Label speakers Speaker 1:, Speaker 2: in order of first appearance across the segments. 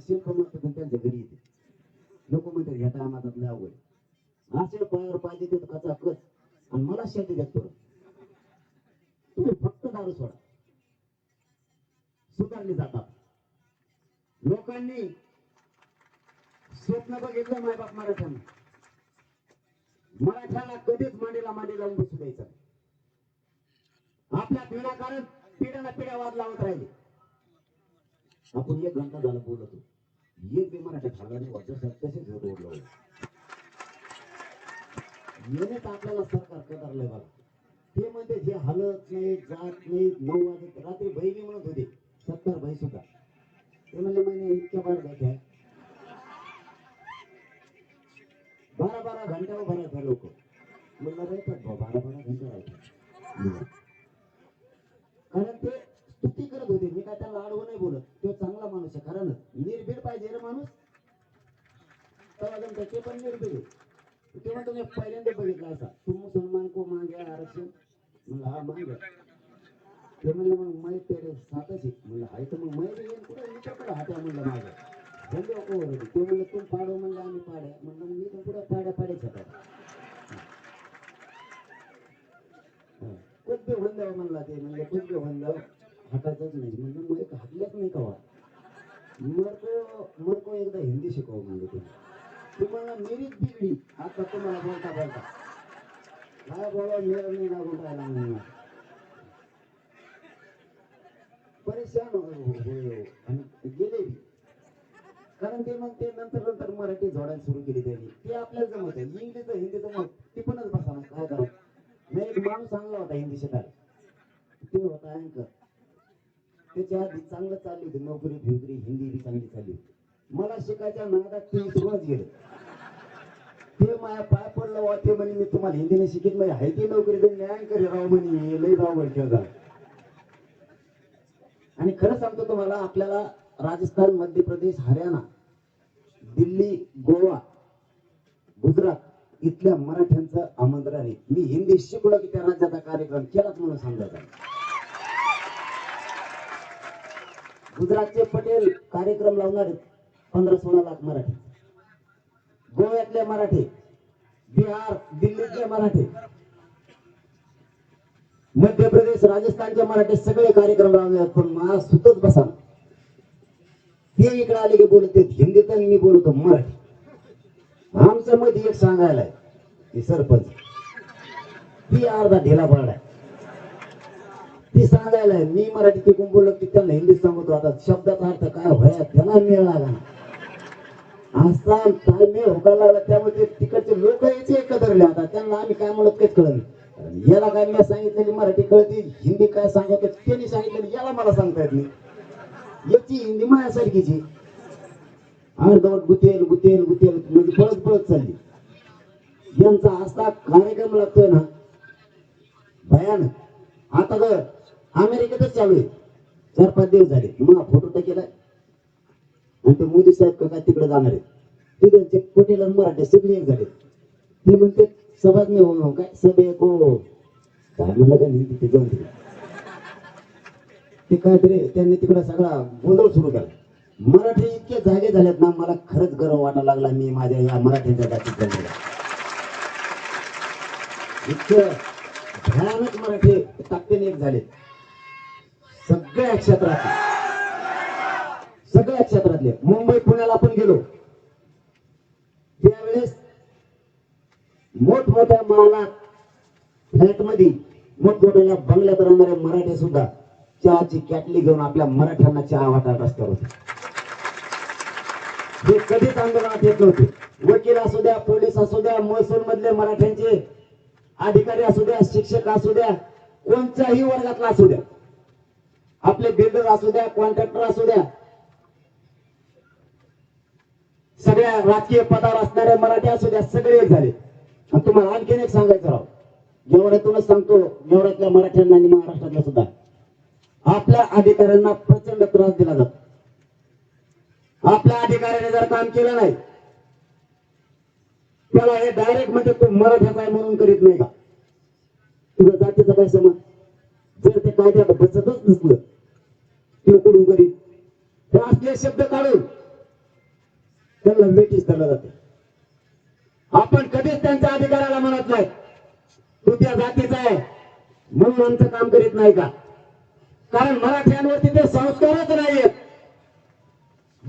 Speaker 1: Shelf मारतात आणि त्यांच्या घरी येते. लोक म्हणतात ह्या टायमात लय अवघड असे पायावर पाहिजे ते कचा कच आणि मला शेती देत परत तुम्ही फक्त दारू सोडा. सुधारले जातात. लोकांनी स्वप्न बघितलं मायबाप मराठ्यांना. मराठ्याला कधीच मांडीला मांडी लावून बसू द्यायचं नाही. आपल्या विनाकारण पिढ्याला पिढ्या वाद लावत राहिले. आपण एक घंटा झाला बोलतो. एक विमानाच्या मराठा खाल्ला नाही वाटत तसेच येणेच आपल्याला सरकार कदारलंय बघा. ते म्हणते जे हलत नाही जात नाही नऊ वाजत रात्री बहिणी म्हणत होते सत्तर भाई सुद्धा. पण निर्भीड पहिल्यांदा बघितला असा. तू मुसलमान को मागे आरक्षण? म्हणलं हा मागे ते म्हणलं मग मै पेरे सातच म्हणलं हाय तर मग मै येईन कुठे? हात्या म्हणलं मागे धंदे हो, ते म्हणलं तू पाडो म्हणलं आम्ही पाड्या म्हणलं मी तर पुढे पाड्या पाड्याच होऊन म्हणला ते. म्हणजे कुछ होऊन हाताचंच नाही. म्हणलं मग एक हातल्याच नाही कवा. मरको मरको एकदा हिंदी शिकव म्हणलं तुम्ही तुम्हाला मेरीच बिगडी आता तुम्हाला बोलता बोलता. काय बोला मेळ नाही लागून राहिला म्हणून परेशान हो- हो-, हो. गेले कारण ते मग ते नंतर नंतर मराठी जोडायला सुरू केली त्यांनी. ते आपल्याला जमत आहे. इंग्लिश हिंदीचं मग टिपणच बसा ना काय करा मी एक माणूस चांगला होता हिंदी शिकायला. ते होता अँकर. त्याच्या आधी चांगलं चालली होती नोकरी फिकरी हिंदी बी चांगली चालली होती. मला शिकायच्या नादात ते विसरूनच गेले ते माझ्या पाय पडलं वा ते म्हणे मी तुम्हाला हिंदीने शिकित म्हणजे हाय ती नोकरी ते न्याय करे राव म्हणे लई राव ठेवता आणि खरं सांगतो तुम्हाला आपल्याला राजस्थान मध्य प्रदेश हरियाणा दिल्ली गोवा गुजरात इथल्या मराठ्यांचं आमंत्रण आहे. मी हिंदी शिकलो की त्या राज्याचा कार्यक्रम केलाच म्हणून सांगायचा गुजरातचे पटेल कार्यक्रम लावणार आहेत. पंधरा सोळा लाख मराठी. गोव्यातले मराठी बिहार दिल्लीतले मराठी मध्य प्रदेश राजस्थानचे मराठी सगळे कार्यक्रम लावले पण मला सुतच बसा ते इकडे आले की बोलत हिंदीत आणि मी बोलतो मराठी. आमचं मत एक सांगायला की सरपंच ती अर्धा ढिला पडलाय ती सांगायला मी मराठी टिकून बोललो की त्यांना हिंदीत सांगतो आता शब्दाचा अर्थ काय व्हाया त्यांना मिळणार लागा असा ताळमेळ होकायला लागला. त्यामध्ये तिकडचे लोक यायचे एकधरले आता त्यांना आम्ही काय म्हणत काहीच कळलं याला काय मी सांगितलेली मराठी कळती हिंदी काय सांगत त्यांनी सांगितलेली याला मला सांगता येत नाही. याची हिंदी माझ्यासारखीची अर्धवट गुतेल गुतेल गुतेल म्हणजे पळत पळत चालली. यांचा असा कार्यक्रम लागतोय ना. भयानक आता तर अमेरिकेतच चालू आहे. चार पाच दिवस झाले. मग फोटो टाकेलाय आणि ते मोदी साहेब का काय तिकडे जाणार आहेत? तिकडचे पटेल आणि मराठे सगळे एक झाले. ते म्हणते सभाच नाही हो काय सभे हो. काय म्हणलं त्यांनी तिथे जाऊन तिकडे? ते काहीतरी त्यांनी तिकडे सगळा गोंधळ सुरू केला. मराठी इतके जागे झालेत ना मला खरंच गर्व वाटायला लागला मी माझ्या या मराठीच्या जातीत जन्मला इतकं भयानक मराठी ताकदीने एक झाले सगळ्या क्षेत्रात. सगळ्या क्षेत्रातले मुंबई पुण्याला आपण गेलो. त्यावेळेस मोठमोठ्या महालात फ्लॅटमध्ये मोठमोठ्या बंगल्यात राहणारे मराठे सुद्धा चहाची कॅटली घेऊन आपल्या मराठ्यांना चहा वाटत रस्त्यावर होते. हे कधीच आंदोलनात येत नव्हते. वकील असू द्या पोलीस असू द्या महसूल मधले मराठ्यांचे अधिकारी असू द्या शिक्षक असू द्या कोणत्याही वर्गातला असू द्या. आपले बिल्डर असू द्या कॉन्ट्रॅक्टर असू द्या सगळ्या राजकीय पदावर असणारे मराठी असू द्या सगळे एक झाले. आणि तुम्हाला आणखीन एक सांगायचं राव. गेवड्यातूनच सांगतो एवढ्यातल्या मराठ्यांना आणि महाराष्ट्रातल्या सुद्धा. आपल्या अधिकाऱ्यांना प्रचंड त्रास दिला जातो. आपल्या अधिकाऱ्याने जर काम केलं नाही त्याला हे डायरेक्ट म्हणजे तू मराठ्याचा आहे म्हणून करीत नाही का? तुझ्या जातीचा काय समज जर ते कायद्यात बसतच नसलं ते कुठून करीत तर असले शब्द काढून त्यांना वेटीस धरलं जाते. आपण कधीच त्यांच्या अधिकाराला म्हणत नाही. तू त्या जातीचा आहे. म्हणून आमचं काम करीत नाही का? कारण मराठ्यांवरती ते संस्कारच नाहीयेत.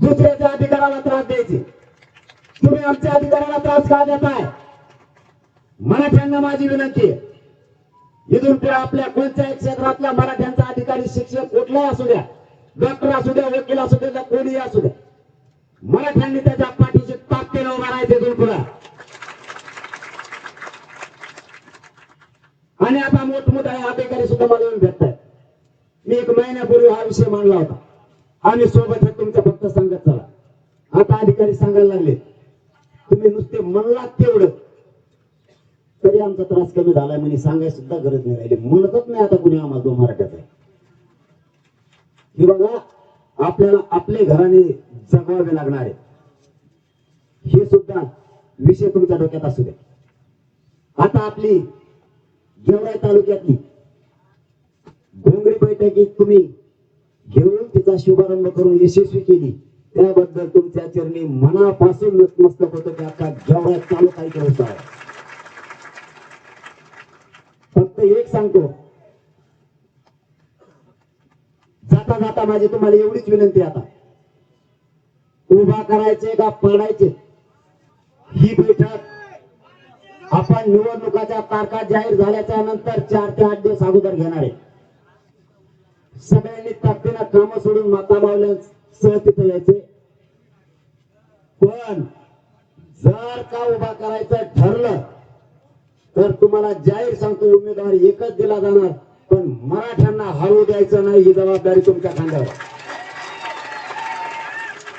Speaker 1: दुसऱ्याच्या अधिकाराला त्रास द्यायचे. तुम्ही आमच्या अधिकाराला त्रास का देताय मराठ्यांना माझी विनंती आहे. इथून पुढे आपल्या कोणत्याही क्षेत्रातल्या मराठ्यांचा अधिकारी शिक्षक कुठलाही असू द्या. डॉक्टर असू द्या वकील असू द्या कोणीही असू द्या. मराठ्यांनी त्याच्या पाठीशी ताकदीनं उभा राहायचे दोन पुढे. आणि आता मोठमोठ्या अधिकारी सुद्धा मला येऊन भेटतात मी एक महिन्यापूर्वी हा विषय मांडला होता. आम्ही सोबत तुमचा तुमच्या फक्त सांगत चला. आता अधिकारी सांगायला लागले तुम्ही नुसते म्हणलात तेवढं. तरी आमचा त्रास कमी झालाय म्हणजे सांगायला सुद्धा गरज नाही राहिली. म्हणतच नाही आता कुणी आम्हाला तो मराठ्याचा आहे. हे बघा आपल्याला आपले घराने जगवावे लागणार आहे. हे सुद्धा विषय तुमच्या डोक्यात असू दे. आता आपली गेवराई तालुक्यातली घोंगडी बैठकीत तुम्ही घेऊन तिचा शुभारंभ करून यशस्वी केली. त्याबद्दल तुमच्या चरणी मनापासून नतमस्तक होतं की आता गेवराई तालुका इथे होता आहे. फक्त एक सांगतो. जाता जाता माझी तुम्हाला एवढीच विनंती आता. उभा करायचे का पाडायचे ही बैठक आपण निवडणुकाच्या तारखा जाहीर झाल्याच्यानंतर चार ते आठ दिवस अगोदर घेणार आहे. सगळ्यांनी ताकदीनं काम सोडून माता सह तिथे यायचे. पण जर का उभा करायचं ठरलं तर तुम्हाला जाहीर सांगतो उमेदवार एकच दिला जाणार पण मराठ्यांना हरवू द्यायचं नाही ही जबाबदारी तुमच्या खांद्यावर.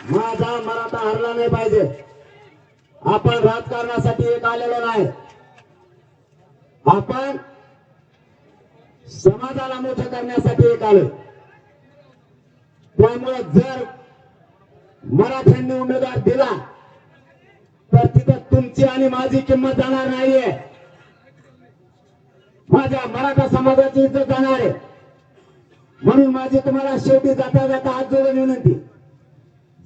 Speaker 1: माझा मराठा हरला नाही पाहिजे. आपण राजकारणासाठी एक आलेलो नाही. आपण समाजाला मोठं करण्यासाठी एक आलो त्यामुळे जर मराठ्यांनी उमेदवार दिला तर तिथं तुमची आणि माझी किंमत जाणार नाहीये. माझ्या मराठा समाजाची इज्जत जाणार आहे. म्हणून माझी तुम्हाला शेवटी जाता जाता हात जोडून विनंती.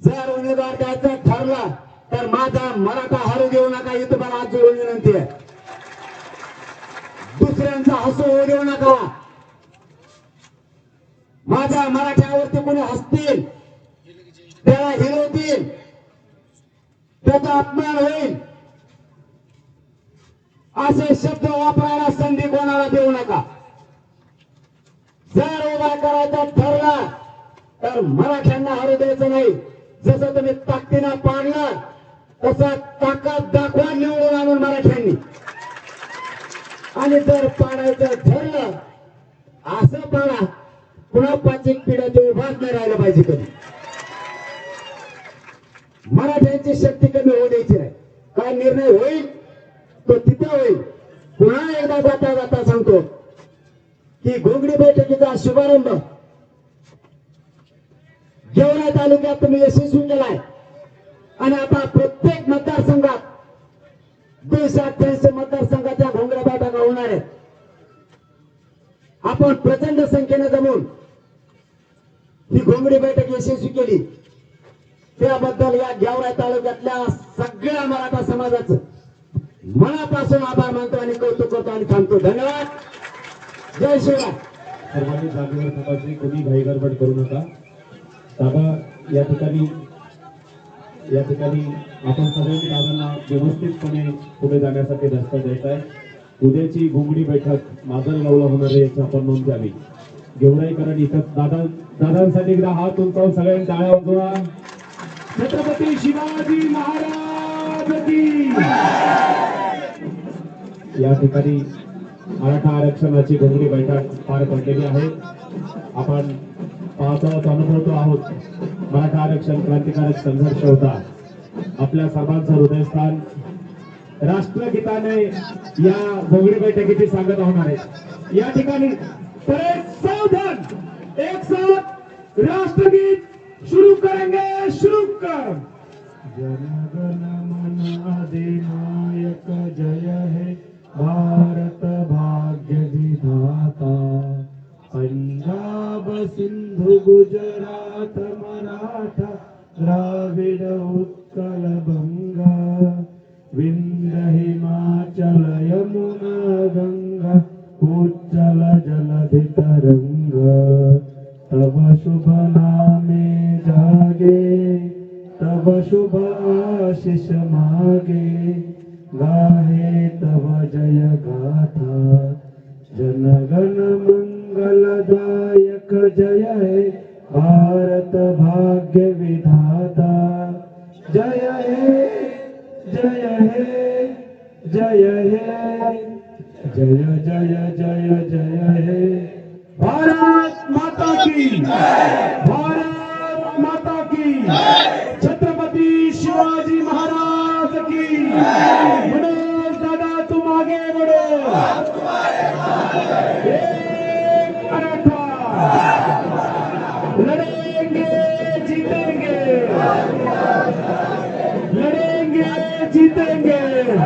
Speaker 1: जर उमेदवार द्यायचं ठरलं तर माझा मराठा हरू देऊ नका ही तुम्हाला आज जोडून विनंती आहे. दुसऱ्यांचा हसू होऊ देऊ नका. माझ्या मराठ्यावरती कोणी हसतील त्याला हिरवतील त्याचा अपमान होईल. असे शब्द वापरायला संधी कोणाला देऊ नका. जर उभा करायचा ठरला तर मराठ्यांना हरू द्यायचं नाही. जसं तुम्ही ताकदीनं पाडला तसा ताकद दाखवा निवडून आणून मराठ्यांनी. आणि जर पाडायचं ठरलं असं पाडा. पुन्हा पाचिक पिढ्या ते उभाच नाही राहिलं पाहिजे कधी. मराठ्यांची शक्ती कमी होऊ द्यायची नाही. काय निर्णय होईल? तो तिथे होईल. पुन्हा एकदा जाता जाता सांगतो की घोंगडी बैठकीचा शुभारंभ गेवरा तालुक्यात तुम्ही यशस्वी केलाय आणि आता प्रत्येक मतदारसंघात दोनशे अठ्ठ्याऐंशी मतदारसंघाच्या घोंगड्या बैठका होणार आहेत. आपण प्रचंड संख्येने जमून ही घोंगडी बैठक यशस्वी केली. त्याबद्दल या गेवराय तालुक्यातल्या सगळ्या मराठा समाजाचं मनापासून आभार मानतो आणि कौतुक करतो आणि थांबतो. धन्यवाद. जय शिवराय.
Speaker 2: सर्वांनी जागेवर कोणी घाईगडबड करू नका. दादा या ठिकाणी या ठिकाणी आपण सगळ्यांनी दादांना व्यवस्थितपणे पुढे जाण्यासाठी रस्ता देत आहे. उद्याची घुंगडी बैठक माजलगावला होणार आहे याची आपण नोंद घ्यावी. गेवराईकरण इथं दादा दादांसाठी एकदा हात उंचावून सगळ्यांनी टाळ्या वाजवा. छत्रपती शिवाजी महाराज या ठिकाणी मराठा आरक्षणाची घोंगडी बैठक पार पडलेली आहे. आपण पावसाळ्यात अनुभवतो आहोत मराठा आरक्षण क्रांतिकारक संघर्ष होता. आपल्या सर्वांचं हृदयस्थान राष्ट्रगीताने या भोगडी बैठकीची सांगत होणार आहे. या ठिकाणी सावधान. एक साथ राष्ट्रगीत शुरू करेंगे शुरू कर. गुजरात मराठ द्राविड उत्कल गङ्गा विन्द हिमाचल यमुना गा उज्जल शुभ नामे जागे तव शुभ आशिष मागे। गाहे तव जय गाथा जनगण मङ्गलदायक जय। हे भारत भाग्य विधाता। जय हे जय हे जय हे। जय जय जय जय हे। भारत माता की भारत माता की। छत्रपती शिवाजी महाराज की। मनोज दादा तुम आगे बढ़ो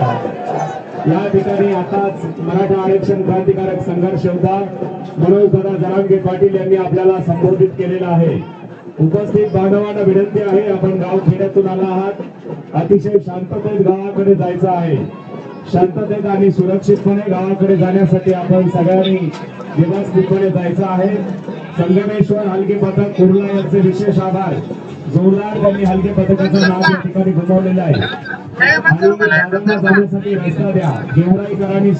Speaker 2: या ठिकाणी आताच मराठा आरक्षण क्रांतिकारक संघर्ष होता. मनोज दादा जरांगे पाटील यांनी आपल्याला संबोधित केलेला आहे. उपस्थित बांधवांना विनंती आहे आपण गाव खेड्यातून आला आहात. अतिशय शांततेत गावाकडे जायचं आहे. शांततेत आणि सुरक्षितपणे गावाकडे जाण्यासाठी आपण सगळ्यांनी व्यवस्थितपणे जायचं आहे. संगमेश्वर हलके पथक कुर्ला यांचे विशेष आभार. जोरदार त्यांनी हलके पथकाचं नाव या ठिकाणी गमावलेलं आहे. आणि जाण्यासाठी रस्ता द्या. गेवराईकरांनी